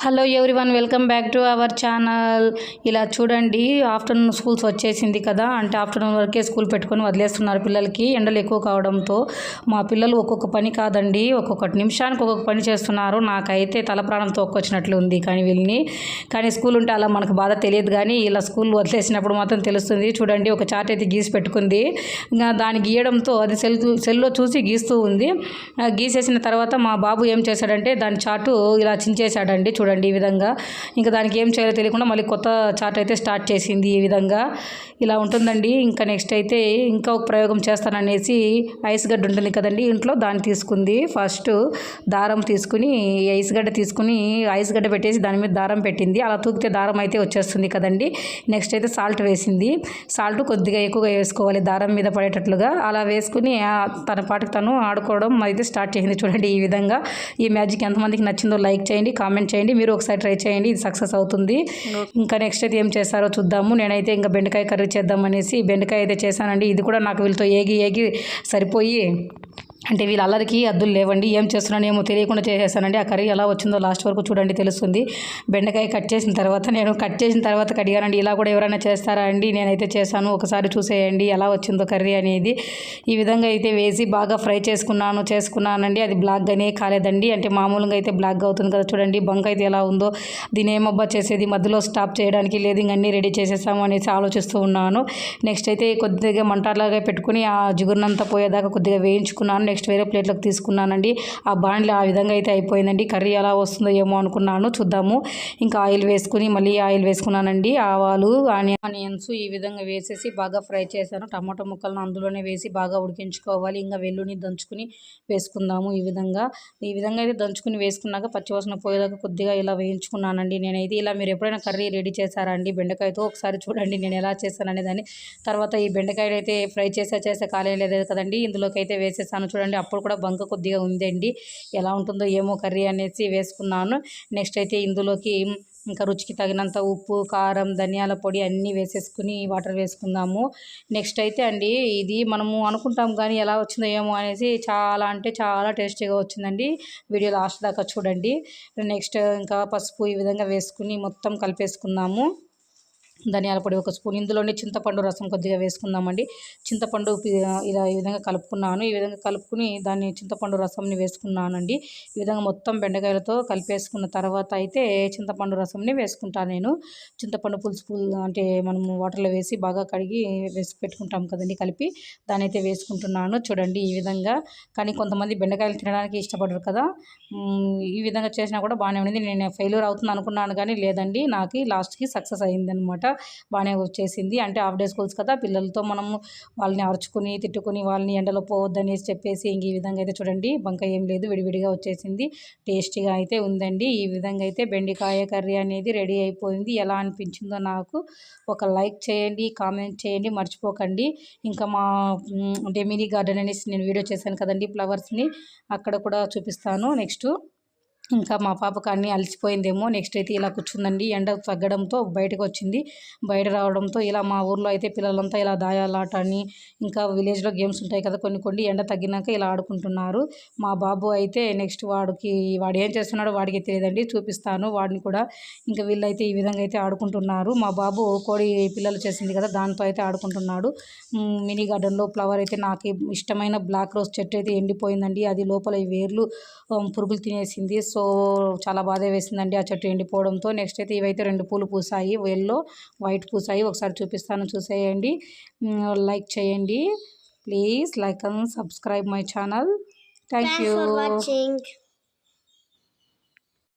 Hello one welcome back to our channel ఇలా చూడండి afternoon schools వచ్చేసింది కదా అంటే ఆఫ్టర్నూన్ వరకే స్కూల్ పెట్టుకొని వదిలేస్తున్నారు పిల్లలకి ఎండలు ఎక్కువ కావడంతో. మా పిల్లలు ఒక్కొక్క పని కాదండి ఒక్కొక్క నిమిషానికి ఒక్కొక్క పని చేస్తున్నారు. నాకైతే తల ప్రాణం తోక్కొచ్చినట్లు ఉంది కానీ వీళ్ళని. కానీ స్కూల్ ఉంటే అలా మనకు బాధ తెలియదు కానీ ఇలా స్కూల్ వదిలేసినప్పుడు మాత్రం తెలుస్తుంది. చూడండి ఒక చార్ట్ అయితే గీసి పెట్టుకుంది. ఇంకా దాన్ని గీయడంతో అది సెల్ సెల్లో చూసి గీస్తూ ఉంది. గీసేసిన తర్వాత మా బాబు ఏం చేశాడంటే దాని చాటు ఇలా చించేశాడండి. చూడండి ఈ విధంగా. ఇంకా దానికి ఏం చేయాలో తెలియకుండా మళ్ళీ కొత్త చాట్ అయితే స్టార్ట్ చేసింది ఈ విధంగా. ఇలా ఉంటుందండి. ఇంకా నెక్స్ట్ అయితే ఇంకా ఒక ప్రయోగం చేస్తాననేసి ఐస్ గడ్డ ఉంటుంది కదండి ఇంట్లో దాన్ని తీసుకుంది. ఫస్ట్ దారం తీసుకుని ఐస్ గడ్డ తీసుకుని ఐస్ గడ్డ పెట్టేసి దాని మీద దారం పెట్టింది. అలా తూకితే దారం అయితే వచ్చేస్తుంది కదండి. నెక్స్ట్ అయితే సాల్ట్ వేసింది. సాల్ట్ కొద్దిగా ఎక్కువగా వేసుకోవాలి దారం మీద పడేటట్లుగా. అలా వేసుకుని తన పాటికి తను ఆడుకోవడం అయితే స్టార్ట్ చేసింది చూడండి ఈ విధంగా. ఈ మ్యాజిక్ ఎంతమందికి నచ్చిందో లైక్ చేయండి కామెంట్ చేయండి. మీరు ఒకసారి ట్రై చేయండి ఇది సక్సెస్ అవుతుంది. ఇంకా నెక్స్ట్ అయితే ఏం చేస్తారో చూద్దాము. నేనైతే ఇంకా బెండకాయ కర్రీ చేద్దాం అనేసి బెండకాయ అయితే చేశానండి. ఇది కూడా నాకు వీళ్ళతో ఏగి ఏగి సరిపోయి అంటే వీళ్ళ అల్లరికి అద్దులు లేవండి. ఏం చేస్తున్నాను ఏమో తెలియకుండా చేసేసానండి ఆ కర్రీ ఎలా వచ్చిందో లాస్ట్ వరకు చూడండి తెలుస్తుంది. బెండకాయ కట్ చేసిన తర్వాత నేను కట్ చేసిన తర్వాత కడిగానండి. ఇలా కూడా ఎవరైనా చేస్తారా అండి? నేనైతే చేశాను. ఒకసారి చూసేయండి ఎలా వచ్చిందో కర్రీ అనేది. ఈ విధంగా అయితే వేసి బాగా ఫ్రై చేసుకున్నాను చేసుకున్నానండి. అది బ్లాక్గానే కాలేదండి. అంటే మామూలుగా అయితే బ్లాక్గా అవుతుంది కదా చూడండి. బంక్ అయితే ఎలా ఉందో దీని ఏమబ్బా చేసేది? మధ్యలో స్టాప్ చేయడానికి లేదు. ఇంకన్నీ రెడీ చేసేసాము అనేసి ఆలోచిస్తూ ఉన్నాను. నెక్స్ట్ అయితే కొద్దిగా మంటలాగా పెట్టుకుని ఆ జిగురునంతా పోయేదాకా కొద్దిగా వేయించుకున్నాను. నెక్స్ట్ వేరే ప్లేట్లోకి తీసుకున్నానండి. ఆ బాండ్లో ఆ విధంగా అయితే అయిపోయిందండి. కర్రీ ఎలా వస్తుందో ఏమో అనుకున్నాను. చూద్దాము. ఇంకా ఆయిల్ వేసుకుని మళ్ళీ ఆయిల్ వేసుకున్నానండి. ఆవాలు ఆనియన్స్ ఈ విధంగా వేసేసి బాగా ఫ్రై చేశాను. టమాటో ముక్కలను అందులోనే వేసి బాగా ఉడికించుకోవాలి. ఇంకా వెల్లుని దంచుకుని వేసుకుందాము ఈ విధంగా. ఈ విధంగా అయితే దంచుకుని వేసుకున్నాక పచ్చివాసన పోయేదాకా కొద్దిగా ఇలా వేయించుకున్నానండి నేనైతే. ఇలా మీరు ఎప్పుడైనా కర్రీ రెడీ చేశారా అండి? బెండకాయతో ఒకసారి చూడండి నేను ఎలా చేశాను దాన్ని తర్వాత ఈ బెండకాయలు అయితే ఫ్రై చేసే చేసే కాలేదు కదండి. ఇందులోకి అయితే వేసేసాను. చూడండి. చూడండి. అప్పుడు కూడా బంక కొద్దిగా ఉందండి. ఎలా ఉంటుందో ఏమో కర్రీ అనేసి వేసుకున్నాను. నెక్స్ట్ అయితే ఇందులోకి ఇంకా రుచికి తగినంత ఉప్పు కారం ధనియాల పొడి అన్నీ వేసేసుకుని వాటర్ వేసుకుందాము. నెక్స్ట్ అయితే అండి ఇది మనము అనుకుంటాం కానీ ఎలా వచ్చిందో ఏమో అనేసి చాలా అంటే చాలా టేస్టీగా వచ్చిందండి. వీడియో లాస్ట్ దాకా చూడండి. నెక్స్ట్ ఇంకా పసుపు ఈ విధంగా వేసుకుని మొత్తం కలిపేసుకుందాము. ధనియాల పొడి ఒక స్పూన్. ఇందులోనే చింతపండు రసం కొద్దిగా వేసుకుందామండి. చింతపండు ఇలా ఈ విధంగా కలుపుకున్నాను. ఈ విధంగా కలుపుకుని దాన్ని చింతపండు రసంని వేసుకున్నానండి. ఈ విధంగా మొత్తం బెండకాయలతో కలిపేసుకున్న తర్వాత అయితే చింతపండు రసంని వేసుకుంటాను నేను. చింతపండు పులుసు పులు అంటే మనము వాటర్లో వేసి బాగా కడిగి వేసి పెట్టుకుంటాం కదండి కలిపి. దాని అయితే వేసుకుంటున్నాను. చూడండి ఈ విధంగా. కానీ కొంతమంది బెండకాయలు తినడానికి ఇష్టపడరు కదా. ఈ విధంగా చేసినా కూడా బాగానే ఉంది నేను ఫెయిల్యూర్ అవుతుంది అనుకున్నాను కానీ లేదండి. నాకు లాస్ట్కి సక్సెస్ అయిందనమాట బాగానే వచ్చేసింది. అంటే హాఫ్ డే స్కూల్స్ కదా పిల్లలతో మనము వాళ్ళని అరుచుకుని తిట్టుకుని వాళ్ళని ఎండలో పోవద్దనేసి చెప్పేసి ఇంక ఈ విధంగా అయితే చూడండి బంక ఏం లేదు విడివిడిగా వచ్చేసింది. టేస్టీగా అయితే ఉందండి. ఈ విధంగా అయితే బెండికాయ కర్రీ అనేది రెడీ అయిపోయింది. ఎలా అనిపించిందో నాకు ఒక లైక్ చేయండి కామెంట్ చేయండి మర్చిపోకండి. ఇంకా మా మ్, అంటే మినీ గార్డెన్ అనేసి నేను వీడియో చేశాను కదండి ఫ్లవర్స్ని అక్కడ కూడా చూపిస్తాను. నెక్స్ట్ ఇంకా మా పాపకు అన్ని అలసిపోయిందేమో. నెక్స్ట్ అయితే ఇలా కూర్చుందండి. ఎండ తగ్గడంతో బయటకు వచ్చింది బయట రావడంతో ఇలా మా ఊర్లో అయితే పిల్లలంతా ఇలా దాయాలాట అని ఇంకా విలేజ్లో గేమ్స్ ఉంటాయి కదా కొన్ని కొన్ని ఎండ తగ్గినాక ఇలా ఆడుకుంటున్నారు. మా బాబు అయితే నెక్స్ట్ వాడికి వాడు ఏం చేస్తున్నాడో వాడికి తెలియదండి. చూపిస్తాను వాడిని కూడా. ఇంకా వీళ్ళైతే ఈ విధంగా అయితే ఆడుకుంటున్నారు. మా బాబు కోడి పిల్లలు చేసింది కదా దాంతో అయితే ఆడుకుంటున్నాడు. మినీ గార్డెన్లో ఫ్లవర్ అయితే నాకు ఇష్టమైన బ్లాక్ రోజ్ చెట్టు అయితే ఎండిపోయిందండి. అది లోపల వేర్లు పురుగులు తినేసింది. సో చాలా బాధ వేసిందండి ఆ చెట్టు ఎండిపోవడంతో. నెక్స్ట్ అయితే ఇవైతే రెండు పూలు పూసాయి. ఎల్లో వైట్ పూసాయి. ఒకసారి చూపిస్తాను చూసేయండి. లైక్ చేయండి. Please like and subscribe my channel thank you.